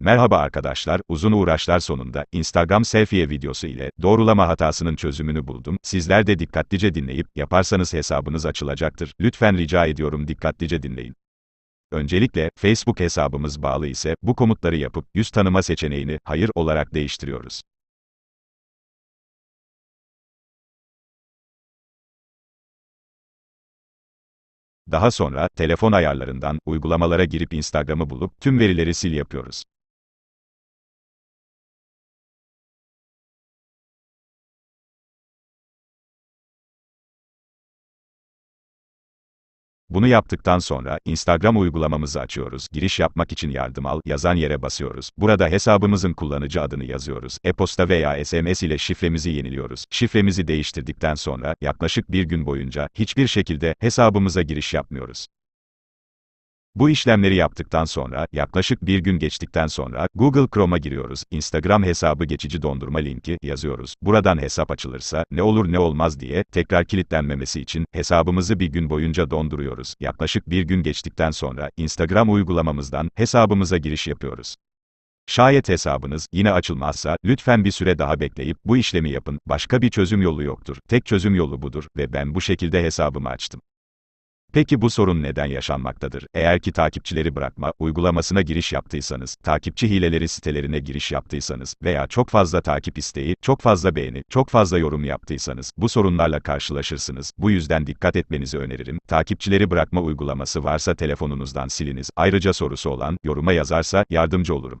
Merhaba arkadaşlar, uzun uğraşlar sonunda Instagram selfie videosu ile doğrulama hatasının çözümünü buldum. Sizler de dikkatlice dinleyip yaparsanız hesabınız açılacaktır. Lütfen rica ediyorum dikkatlice dinleyin. Öncelikle Facebook hesabımız bağlı ise bu komutları yapıp yüz tanıma seçeneğini hayır olarak değiştiriyoruz. Daha sonra telefon ayarlarından uygulamalara girip Instagram'ı bulup tüm verileri sil yapıyoruz. Bunu yaptıktan sonra Instagram uygulamamızı açıyoruz. Giriş yapmak için yardım al yazan yere basıyoruz. Burada hesabımızın kullanıcı adını yazıyoruz. E-posta veya SMS ile şifremizi yeniliyoruz. Şifremizi değiştirdikten sonra yaklaşık bir gün boyunca hiçbir şekilde hesabımıza giriş yapmıyoruz. Bu işlemleri yaptıktan sonra, yaklaşık bir gün geçtikten sonra, Google Chrome'a giriyoruz, Instagram hesabı geçici dondurma linki yazıyoruz. Buradan hesap açılırsa, ne olur ne olmaz diye, tekrar kilitlenmemesi için, hesabımızı bir gün boyunca donduruyoruz. Yaklaşık bir gün geçtikten sonra, Instagram uygulamamızdan, hesabımıza giriş yapıyoruz. Şayet hesabınız yine açılmazsa, lütfen bir süre daha bekleyip bu işlemi yapın. Başka bir çözüm yolu yoktur. Tek çözüm yolu budur ve ben bu şekilde hesabımı açtım. Peki bu sorun neden yaşanmaktadır? Eğer ki takipçileri bırakma uygulamasına giriş yaptıysanız, takipçi hileleri sitelerine giriş yaptıysanız veya çok fazla takip isteği, çok fazla beğeni, çok fazla yorum yaptıysanız bu sorunlarla karşılaşırsınız. Bu yüzden dikkat etmenizi öneririm. Takipçileri bırakma uygulaması varsa telefonunuzdan siliniz. Ayrıca sorusu olan yoruma yazarsa yardımcı olurum.